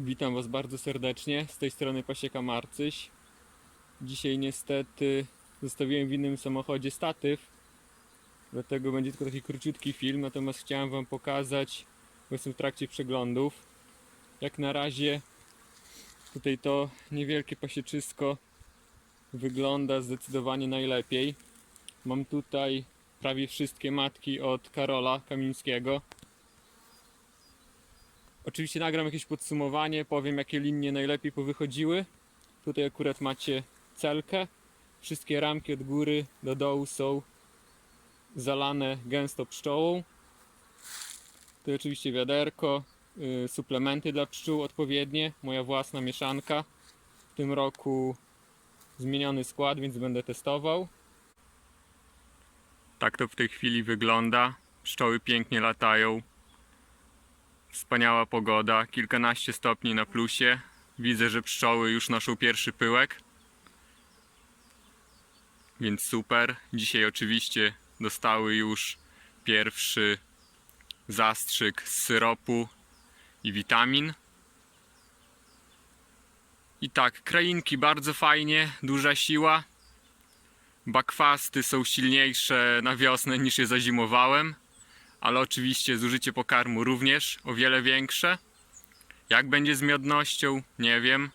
Witam Was bardzo serdecznie. Z tej strony Pasieka Marcyś. Dzisiaj niestety zostawiłem w innym samochodzie statyw, dlatego będzie tylko taki króciutki film. Natomiast chciałem Wam pokazać, bo jestem w trakcie przeglądów. Jak na razie tutaj to niewielkie pasieczysko wygląda zdecydowanie najlepiej. Mam tutaj prawie wszystkie matki od Karola Kamińskiego. Oczywiście nagram jakieś podsumowanie, powiem jakie linie najlepiej powychodziły. Tutaj akurat macie celkę. Wszystkie ramki od góry do dołu są zalane gęsto pszczołą. Tu oczywiście wiaderko, y, suplementy dla pszczół odpowiednie, moja własna mieszanka. W tym roku zmieniony skład, więc będę testował. Tak to w tej chwili wygląda. Pszczoły pięknie latają. Wspaniała pogoda, kilkanaście stopni na plusie. Widzę, że pszczoły już noszą pierwszy pyłek. Więc super. Dzisiaj oczywiście dostały już pierwszy zastrzyk z syropu i witamin. I tak, krainki bardzo fajnie, duża siła. Bakwasty są silniejsze na wiosnę niż je zazimowałem ale oczywiście zużycie pokarmu również o wiele większe. Jak będzie z miodnością, nie wiem.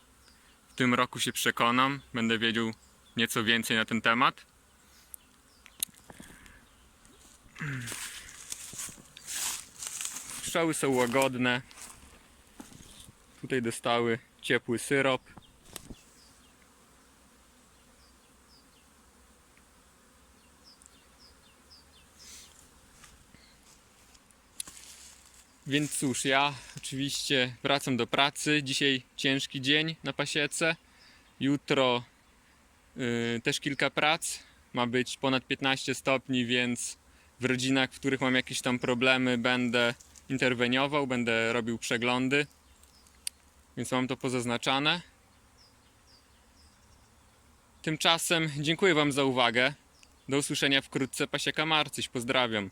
W tym roku się przekonam, będę wiedział nieco więcej na ten temat. Pszczoły są łagodne. Tutaj dostały ciepły syrop. Więc cóż, ja oczywiście wracam do pracy. Dzisiaj ciężki dzień na pasiece. Jutro y, też kilka prac. Ma być ponad 15 stopni, więc w rodzinach, w których mam jakieś tam problemy, będę interweniował, będę robił przeglądy. Więc mam to pozaznaczane. Tymczasem dziękuję Wam za uwagę. Do usłyszenia wkrótce. Pasieka Marcyś. Pozdrawiam.